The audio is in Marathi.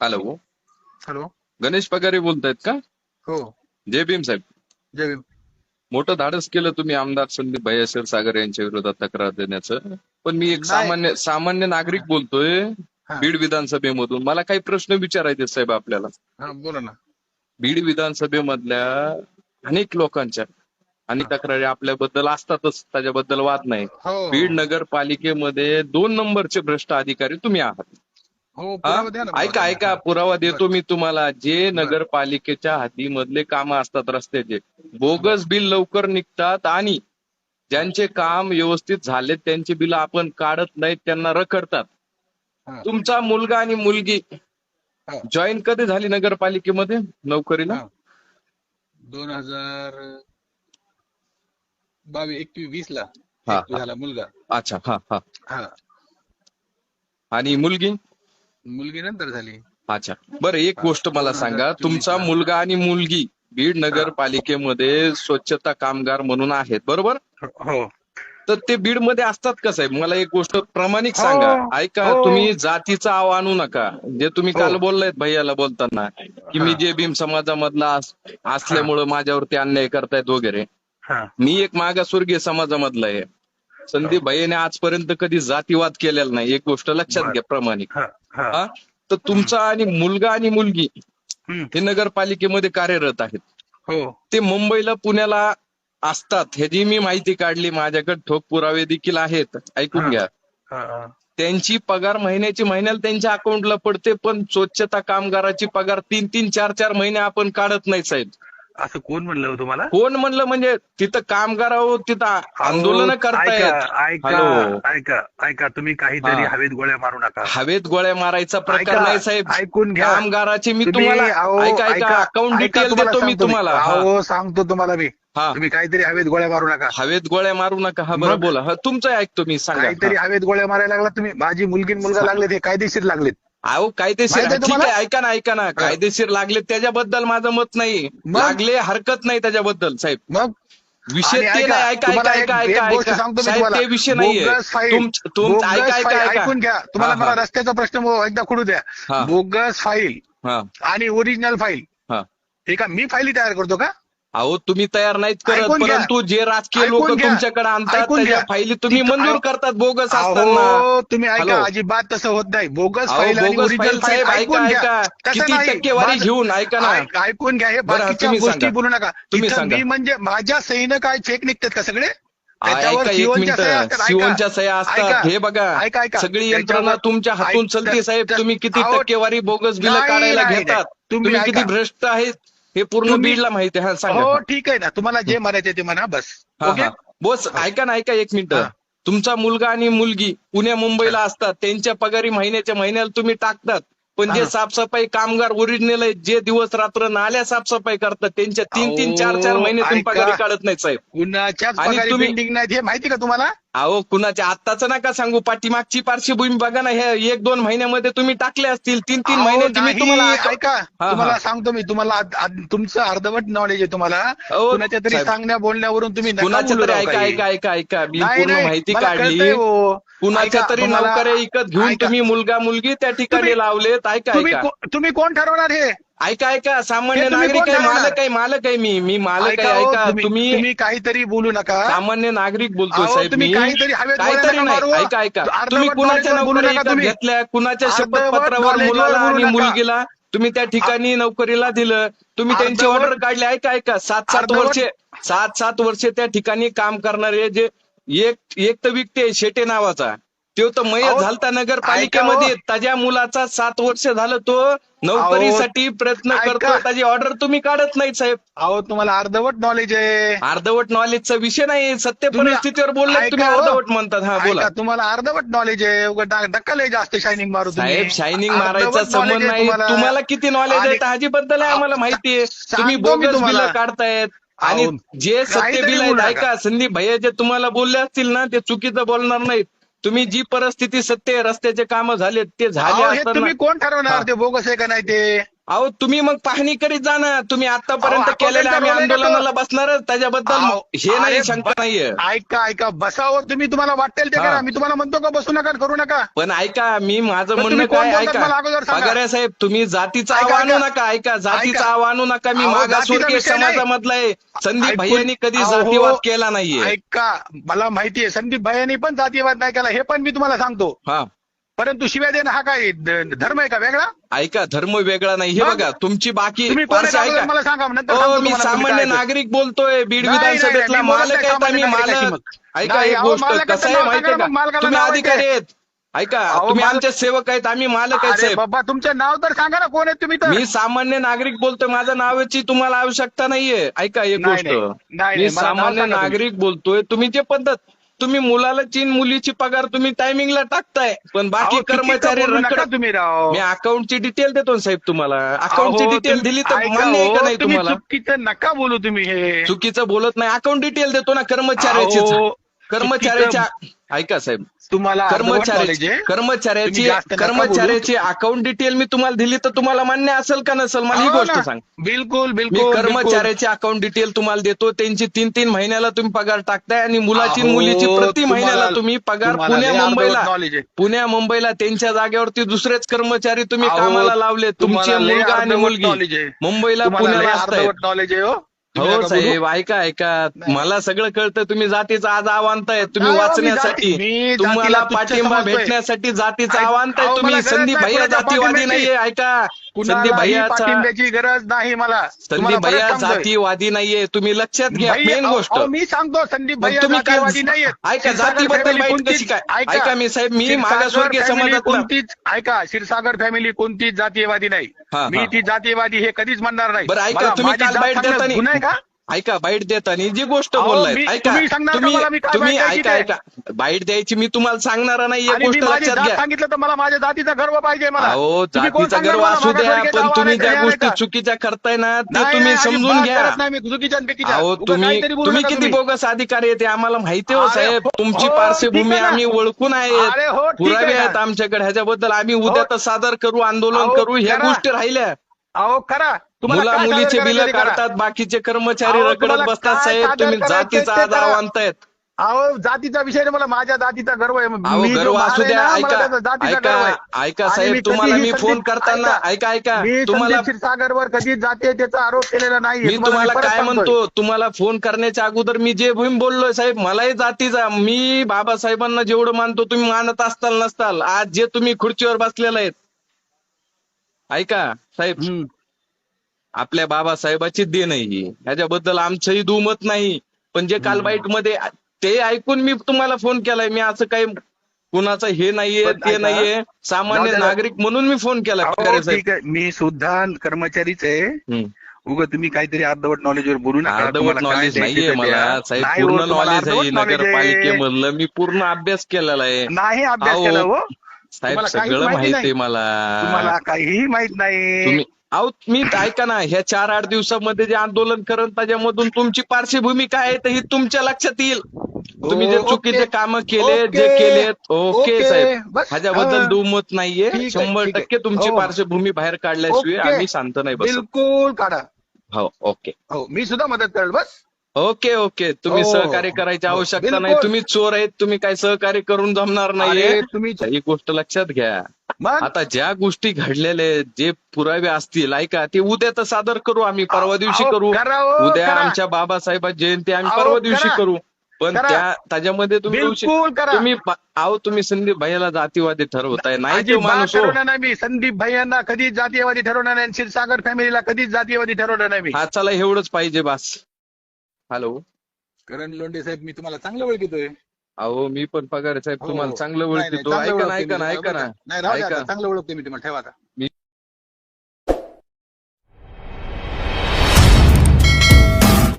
हॅलो हॅलो गणेश पगारे बोलतायत का? हो. जय भीम साहेब. जय भीम. मोठं धाडस केलं तुम्ही आमदार संदीप भैया सागर यांच्या विरोधात तक्रार देण्याचं. पण मी एक. सामान्य सामान्य नागरिक बोलतोय. बीड विधानसभेमधून. मला काही प्रश्न विचारायचे साहेब आपल्याला. हा बोला ना. बीड विधानसभेमधल्या अनेक लोकांच्या आणि तक्रारी आपल्याबद्दल असतातच त्याच्याबद्दल वाद नाही. हो. बीड नगरपालिकेमध्ये दोन नंबरचे भ्रष्ट अधिकारी तुम्ही आहात. ऐका मला. ऐका पुरावा देतो मी तुम्हाला. जे नगरपालिकेच्या हद्दीमधले काम असतात रस्त्याचे बोगस बिल लवकर निघतात आणि ज्यांचे काम व्यवस्थित झाले त्यांचे बिल आपण काढत नाहीत त्यांना रखडतात. हा. तुमचा मुलगा आणि मुलगी हा. जॉईन कधी झाली नगरपालिकेमध्ये नोकरीला? हा. दोन हजार बावीस एकवीस वीस ला हा, झाला मुलगा. अच्छा हा हा. हा. आणि मुलगी? मुलगी नंतर झाली. अच्छा. बरं एक गोष्ट मला सांगा. तुमचा मुलगा आणि मुलगी बीड नगरपालिकेमध्ये स्वच्छता कामगार म्हणून आहेत बरोबर? हो. तर ते बीडमध्ये असतात का साहेब? मला एक गोष्ट प्रामाणिक हो, सांगा. ऐका हो. तुम्ही जातीचा आव आणू नका. जे तुम्ही हो. काल बोललायत भैयाला बोलताना की मी. जे भीम समाजामधला अस- असल्यामुळं माझ्यावरती अन्याय करतायत वगैरे. मी एक मागासवर्गीय समाजामधला आहे. संदीप भैयाने आजपर्यंत कधी जातीवाद केलेला नाही. एक गोष्ट लक्षात. घ्या प्रामाणिक. हा. तर तुमचा आणि मुलगा आणि मुलगी. हे नगरपालिकेमध्ये कार्यरत आहेत. हो. ते मुंबईला पुण्याला असतात. ह्याची मी माहिती काढली माझ्याकडे ठोक पुरावे देखील आहेत. ऐकून. घ्या. त्यांची पगार महिन्याची महिन्याला त्यांच्या अकाउंटला पडते पण स्वच्छता कामगाराची पगार तीन तीन चार चार महिने आपण काढत नाही साहेब. असं कोण म्हणलं हो तुम्हाला? कोण म्हणलं म्हणजे तिथं कामगार आहोत तिथं आंदोलन करतायत. ऐका. ऐका ऐका तुम्ही काहीतरी. हवेत गोळ्या मारू नका. हवेत गोळ्या मारायचा प्रकार नाही साहेब. ऐकून घ्या. कामगाराची मी तुम्ही तुम्हाला अहो, ऐका ऐका अकाउंट डिटेल देतो मी तुम्हाला. हा. सांगतो तुम्हाला मी. हा. तुम्ही काहीतरी हवेत गोळ्या मारू नका. हवेत गोळ्या मारू नका. हा बरं? बोला. हा तुमचं ऐकतो मी सांगा. काहीतरी. हवेत गोळ्या मारायला लागला तुम्ही. माझी मुलगी मुलगा लागलेत हे कायदेशीर लागलेत. अहो कायदेशीर माहिती आहे ठीक तुम्हाला? आहे ऐका ना ऐका ना. कायदेशीर लागले त्याच्याबद्दल माझं मत नाही. मग? लागले हरकत नाही त्याच्याबद्दल साहेब. मग? विषय आणि ते ऐका, नाही. ऐका तुम्हाला ऐका ऐका एक ऐका गोष्ट ऐका. सांगतो मी साहेब तुम्हाला. ते विषय नाहीये. बोगस फाईल, तुम- तुम बोगस ऐका ऐका फाईल, ऐका. ऐकून घ्या. तुम्हाला हा, मला हा. रस्त्याचा प्रश्न मो- एकदा खुडू द्या. बोगस फाईल हा. आणि ओरिजिनल फाईल. हा. हे का मी फाईली तयार करतो का? अहो तुम्ही तयार नाहीत करत ऐकून घ्या. परंतु जे राजकीय ऐकून लोक घ्या. तुमच्याकडे आणतात ऐकून त्याच्या घ्या. फाईली तुम्ही तिथं- मंजूर करतात बोगस असताना अहो तुम्ही ऐका हॅलो. अजिबात तसं होत नाही बोगस अहो, फाईल आणि बोगस ओरिजिनल फाईल फाईल साहेब, ऐकून ऐका, घ्या ऐका. तसं किती नाही. टक्केवारी माझं- घेऊन ऐका ना. ऐक- ऐकून घ्या हे बरं, बाकीच्या तुम्ही गोष्टी सांगा. बोलू नका तुम्ही सांगा. मी म्हणजे माझ्या सहीनं काय फेक निघतात का सगळे ऐका एक सह्या मिनिट असतात. ऐका. सिओनच्या सह्या असतात ऐका. हे बघा ऐका, ऐका. सगळी यंत्रणा त्याच्यावर- तुमच्या हातून ऐक- चलते साहेब त्या- तुम्ही किती अहो, टक्केवारी बोगस बिल नाही, काढायला नाही, घेतात नाही. तुम्ही तुम्ही किती ऐका. भ्रष्ट आहेत हे पूर्ण बीडला माहिती आहे. हा सांगा. हो ठीक आहे ना. तुम्हाला जे म्हणायचे ते म्हणा बस. हा, ओके? हा. बोस ऐका ना ऐका एक मिनिट. हा. तुमचा मुलगा आणि मुलगी पुण्या मुंबईला असतात. त्यांच्या पगारी महिन्याच्या महिन्याला तुम्ही टाकतात. पण जे हा. साफसफाई कामगार ओरिजिनल आहेत जे दिवस रात्र नाल्या साफसफाई करतात त्यांच्या तीन तीन चार चार अहो, महिने तुम्ही ऐका. पगारी काढत नाही साहेब. कुणाच्याच आणि पगारी तुम्ही- पेंडिंग हे माहिती का तुम्हाला? अहो कुणाच्या आत्ताचं नका सांगू पाठीमागची पार्श्वभूमी बघा ना हे एक दोन महिन्यामध्ये तुम्ही टाकले असतील तीन तीन अहो, महिन्याची मी नाही, तुम्हाला ऐका. तुम्हाला सांगतो मी तुम्हाला तुमचं अर्धवट नॉलेज आहे तुम्हाला कुणाच्या तरी. सांगण्या बोलण्यावरून तुम्ही कुणाच्या तरी ऐका. ऐका ऐका ऐका मी पूर्ण माहिती काढली हो. कुणाच्या तरी नोकऱ्या विकत घेऊन. तुम्ही मुलगा मुलगी त्या ठिकाणी तुम्ही- लावलेत ऐका तुम्ही तुम्ही कोण ठरवणार हे ऐका ऐका सामान्य हे नागरिक आहे? मालक आहे मालक आहे मी मी मालक आहे हो, ऐका तुम्ही तुम्ही काहीतरी बोलू नका सामान्य नागरिक बोलतोय अहो, साहेब मी काहीतरी नाही. ऐका ऐका तुम्ही कुणाच्या knowledge वर बोलू नोकऱ्या नका विकत तुम्ही. घेतल्या कुणाच्या शपथपत्रावर मुलाला आणि. मुलगीला तुम्ही त्या ठिकाणी नोकरीला दिलं तुम्ही त्यांची ऑर्डर काढली ऐका ऐका सात सात वर्षे सात सात वर्षे त्या ठिकाणी काम करणारे जे एक एक तर विकते शेटे नावाचा तो तर अहो, झालता नगरपालिकेमध्ये. हो. त्याच्या मुलाचा सात वर्ष झालं तो नोकरीसाठी प्रयत्न. करतो त्याची ऑर्डर तुम्ही काढत नाहीत साहेब. अहो तुम्हाला अर्धवट नॉलेज आहे. अर्धवट नॉलेजचा विषय नाही. सत्य परिस्थितीवर बोलले तुम्ही हो. अर्धवट म्हणतात. हा बोला. तुम्हाला अर्धवट नॉलेज आहे. उगाच डा- डक्का लय जास्त शायनिंग मारू साहेब शायनिंग मारायचा संबंध आहे नाही. तुम्हाला. किती नॉलेज आहे? आणि- ताजीबद्दल आहे आम्हाला माहिती आहे. तुम्ही बोगस तुम्हाला. बिल काढतायत. आणि जे सत्य बिल आहेत. ऐका संदीप भैया जे तुम्हाला बोलले असतील ना ते चुकीचं बोलणार नाहीत. तुम्ही जी परिस्थिती सत्य रस्त्याचे कामं झालेत ते झाले असताना तुम्ही कोण ठरवणार. ते बोगस आहे का नाही ते अहो तुम्ही मग पाहणी करीत जा ना. तुम्ही आतापर्यंत अहो, केलेल्या आम्ही का तो? आंदोलनाला बसणारच. त्याच्याबद्दल अहो, हे नाही अरे शंका नाहीये. ऐका ऐका. बसावर तुम्ही तुम्हाला वाटेल ते हा. करा मी तुम्हाला म्हणतो का बसू नका करू नका? पण ऐका मी माझं म्हणणं तुम्ही कोण काय बोलतात ऐका. मला अगोदर सांगा. पगारे साहेब तुम्ही जातीचा ऐका, आव आणू ऐका. नका ऐका. जातीचा ऐका. आव आणू नका. मी अहो, मागासवर्गीय जातीचा विषय नाही. समाजामधला आहे. संदीप ऐकून- भैयांनी कधी अहो, जातीवाद केला नाहीये. ऐका. मला माहितीये संदीप भैयानी पण जातीवाद नाही केला. हे पण मी तुम्हाला सांगतो. हा. परंतु शिव्या देणं हा काय धर्म आहे का वेगळा ऐका धर्म वेगळा नाही हे? बघा तुमची बाकी तुम्ही कोण पारशी आहे अगोदर ऐका मला सांगा नंतर हो मी तुम्हाला तुम्ही सामान्य काय आहे. नागरिक बोलतोय बीड नाही, नाही, विधानसभेतला नाही, मी बोलत मालक नाही आहेत आम्ही सामान्य मालक मग. ऐका नाही, एक अहो, गोष्ट मालकाचं कसं आहे नाव माहितीये सांगा का मालकाला तुम्ही नाव अधिकारी माहिती आहेत ऐका अहो, तुम्ही मालक- आमचे सेवक आहेत आम्ही मालक आहेत अरे साहेब बाबा तुमचं नाव तर सांगा ना कोण आहे तुम्ही तर मी सामान्य नागरिक बोलतोय माझ्या नावाची तुम्हाला आवश्यकता नाहीये ऐका एक नाही, गोष्ट नाही. नाही, मी नाही, मला नाव सामान्य सांगा. नागरिक बोलतोय तुम्ही जे पद्धत तुम्ही मुलाला चीन मुलीची पगार तुम्ही टायमिंगला टाकताय पण बाकी अहो, कर्मचारी नका रखडत तुम्ही राव. मी अकाउंटची डिटेल देतो ना साहेब तुम्हाला. अकाउंटची अहो, डिटेल तुम्ही- दिली तर ऐका मान्य आहे का हो, नाही तुम्ही तुम्हाला? चुकीचं नका बोलू तुम्ही हे. चुकीचं बोलत नाही. अकाउंट डिटेल देतो ना कर्मचाऱ्याची अहो, कर्मचाऱ्याच्या ऐका साहेब तुम्हाला कर्मचाऱ्याची. कर्मचाऱ्याची. कर्मचाऱ्याची अकाउंट डिटेल मी तुम्हाला दिली तर तुम्हाला मान्य असेल का नसेल मला ही हो गोष्ट. सांग बिलकुल बिलकुल कर्मचाऱ्याची अकाउंट डिटेल तुम्हाला देतो त्यांची तीन तीन महिन्याला तुम्ही पगार टाकताय आणि मुलाची मुलीची प्रति महिन्याला तुम्ही पगार पुण्या मुंबईला. पुण्या मुंबईला त्यांच्या जागेवरती दुसरेच कर्मचारी तुम्ही कामाला लावले तुमचे मुलगा आणि मुलगी. मुंबईला पुण्याला नॉलेज आहे हो तुम्ही. साहेब ऐका ऐका मला सगळं कळतं तुम्ही जातीचा आज आव्हानताय तुम्ही नाही, हो, मी वाचण्यासाठी जाती- मी तुम्हाला जातीला तुच्छ पाठिंबा समजतोय. भेटण्यासाठी जातीचा आव्हानताय अहो, तुम्ही मला गरज संदीप नाही भैया कोणाच्या जातीवादी पाठिंब्याची. नाहीये ऐका संदीप भैयाचा पाठिंब्याची गरज नाही मला. संदीप भैया. जातीवादी नाहीये. तुम्ही लक्षात घ्या भैया- मेन गोष्ट. मी सांगतो संदीप भैया तुम्ही काय नाहीये ऐका जातीबद्दल कशी काय? ऐका. मी साहेब मी मागासवर्गीय समाजातला कोणतीच ऐका क्षीरसागर फॅमिली कोणतीच जातीयवादी नाही. मी. ती जातीयवादी हे कधीच म्हणणार नाही. बरं ऐका तुम्ही काल बाईट देताना ऐका बाईट देताना जी गोष्ट अहो, बोललाय मी- ऐका तुम्ही सांगणार का तुम्ही मला मी काय तुम्ही बाईट द्यायची ऐका ते? ऐका बाईट द्यायची मी तुम्हाला सांगणार नाही एक आणि मी गोष्ट माझी लक्षात जात घ्या सांगितलं तर मला माझ्या जातीचा गर्व पाहिजे मला अहो तुम्ही कोण जातीचा सांगणार गर्व मला असू द्या पण तुम्ही ज्या गोष्टी का? चुकीच्या करताय ना ते नाही, तुम्ही नाही, समजून अजिबात घ्या करत नाही मी चुकीच्या आणि बिकीच्या. अहो उगाच तुम्ही काहीतरी बोलू तुम्ही नका किती तुम्ही. बोगस अधिकारी आहे ते आम्हाला माहिती आहे हो अरे साहेब हो, तुमची हो, पार्श्वभूमी ठीक आहे ना. आम्ही ओळखून अरे हो, आहेत ठीक पुरावे आहे ना. आहेत आमच्याकडे ह्याच्याबद्दल आम्ही उद्या हो. तर सादर करू आंदोलन अहो, करू ह्या करा. गोष्टी राहिल्या अहो तुम्हाला मुला मुलीचे बिल. काढतात बाकीचे कर्मचारी तुम्हाला बसतात साहेब तुम्ही जातीचा ते आज करा. आणतायत अहो जातीचा विषय नाही मला माझ्या जातीचा गर्व आहे. गर्व असू द्या ऐका ऐका. ऐका साहेब तुम्हाला मी फोन करताना ऐका ऐका तुम्हाला क्षीरसागरवर कधी जाते त्याचा आरोप केलेला नाही मी तुम्हाला काय म्हणतो तुम्हाला फोन करण्याच्या अगोदर मी जे भूमी बोललोय साहेब मलाही जातीचा मी बाबासाहेबांना जेवढं मानतो तुम्ही मानत असताल नसताल आज जे तुम्ही खुर्चीवर बसलेला आहेत. ऐका साहेब. आपल्या बाबासाहेबाची देण आहे ही. ह्याच्याबद्दल आमचंही दुमत नाही. पण जे काल बाईटमध्ये ते ऐकून मी तुम्हाला फोन केलाय. मी असं काही कुणाचं हे नाहीये ते नाहीये. सामान्य. नागरिक म्हणून मी फोन आहे. मी सुद्धा कर्मचारीच आहे. उगा तुम्ही काहीतरी अर्धवट नॉलेजवर बोलू नका. अर्धवट नॉलेज नाहीये मला. साहेब. हो, पूर्ण नॉलेज आहे knowledge आहे. नगरपालिकेमधलं. मी पूर्ण अभ्यास केलेला आहे. नाही अभ्यास केला हो. साहेब सगळं माहिती आहे. मला. तुम्हाला काहीही माहीत नाही. अहो मी ऐका ना ह्या चार आठ दिवसामध्ये जे आंदोलन करत त्याच्यामधून तुमची पार्श्वभूमी काय आहे तर ही तुमच्या लक्षात येईल तुम्ही जे. चुकीचे कामं केले जे. केलेत ओके. साहेब. ह्याच्याबद्दल. दुमत नाहीये शंभर. टक्के तुमची हो. पार्श्वभूमी बाहेर काढल्याशिवाय. आम्ही शांत नाही बिलकुल काढा हो ओके हो मी सुद्धा मदत करेल बस ओके ओके तुम्ही हो. सहकार्य करायची हो. आवश्यकता नाही. तुम्ही चोर आहेत तुम्ही काय सहकार्य करून जमणार नाहीये तुम्ही ही गोष्ट लक्षात घ्या मग आता ज्या गोष्टी घडलेल्या आहेत जे पुरावे असतील ऐका ते उद्या तर सादर करू आम्ही परवा दिवशी अहो, करू करा हो, उद्या करा. आमच्या बाबासाहेब जयंती आम्ही अहो, परवा दिवशी करा. करू पण करा. त्या त्याच्यामध्ये तुम्ही बिलकुल करा. तुम्ही अहो तुम्ही संदीप भैयाला जातीवादी ठरवताय नाही तो अजिबात माणूस हो. ठरवणार नाही मी संदीप भैयांना कधीच जातीयवादी ठरवणार नाही आणि क्षीरसागर फॅमिलीला कधीच जातीयवादी ठरवणार नाही मी हा चला एवढंच पाहिजे बास हॅलो करण लोंढे साहेब मी तुम्हाला चांगलं ओळखतोय अहो मी पण पगार साहेब हो. तुम्हाला चांगलं नाही, नाही, ओळखतो चांगलं ऐका ना ऐका मी ना ऐका ना बरं का? नाही राहू द्या ऐका. आता, चांगलं ओळखतोय मी तुम्हाला ठेवा आता